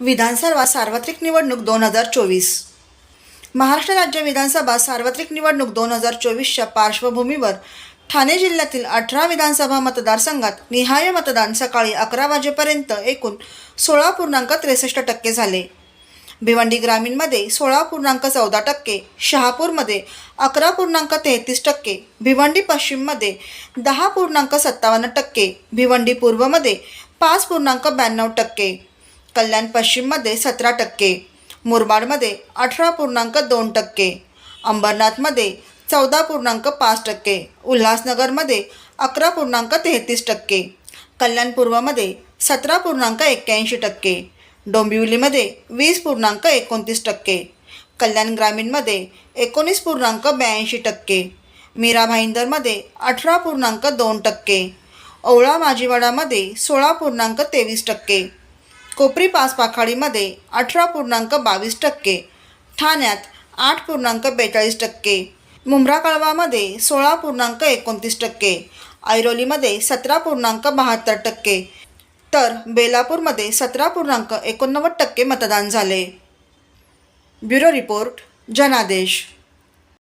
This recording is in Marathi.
विधानसभा सार्वत्रिक निवडणूक दोन हजार चोवीस. महाराष्ट्र राज्य विधानसभा सार्वत्रिक निवडणूक दोन हजार चोवीसच्या पार्श्वभूमीवर ठाणे जिल्ह्यातील अठरा विधानसभा मतदारसंघात निहाय मतदान सकाळी अकरा वाजेपर्यंत एकूण सोळा पूर्णांक त्रेसष्ट टक्के झाले. भिवंडी ग्रामीणमध्ये सोळा पूर्णांक चौदा टक्के शहापूरमध्ये अकरा पूर्णांक तेहतीस टक्के भिवंडी पश्चिममध्ये दहा पूर्णांक सत्तावन्न टक्के भिवंडी पूर्वमध्ये पाच पूर्णांक ब्याण्णव टक्के. कल्याण पश्चिममध्ये सतरा टक्के मुरबाडमध्ये अठरा पूर्णांक दोन टक्के अंबरनाथमध्ये चौदा पूर्णांक पाच टक्के उल्हासनगरमध्ये अकरा पूर्णांक तेहतीस टक्के कल्याण पूर्वमध्ये सतरा पूर्णांक एक्क्याऐंशी टक्के डोंबिवलीमध्ये वीस पूर्णांक एकोणतीस टक्के कल्याण ग्रामीणमध्ये एकोणीस पूर्णांक ब्याऐंशी टक्के मीरा भाईंदरमध्ये अठरा पूर्णांक दोन टक्के ओवळा माजीवाडामध्ये सोळा पूर्णांक तेवीस टक्के कोपरी पाच पाखाडीमध्ये अठरा पूर्णांक बावीस टक्के ठाण्यात आठ पूर्णांक बेचाळीस टक्के मुंब्रा कळवामध्ये सोळा पूर्णांक एकोणतीस टक्के ऐरोलीमध्ये सतरा पूर्णांक बहात्तर टक्के तर बेलापूरमध्ये सतरा पूर्णांक एकोणनव्वद टक्के मतदान झाले. ब्युरो रिपोर्ट जनादेश.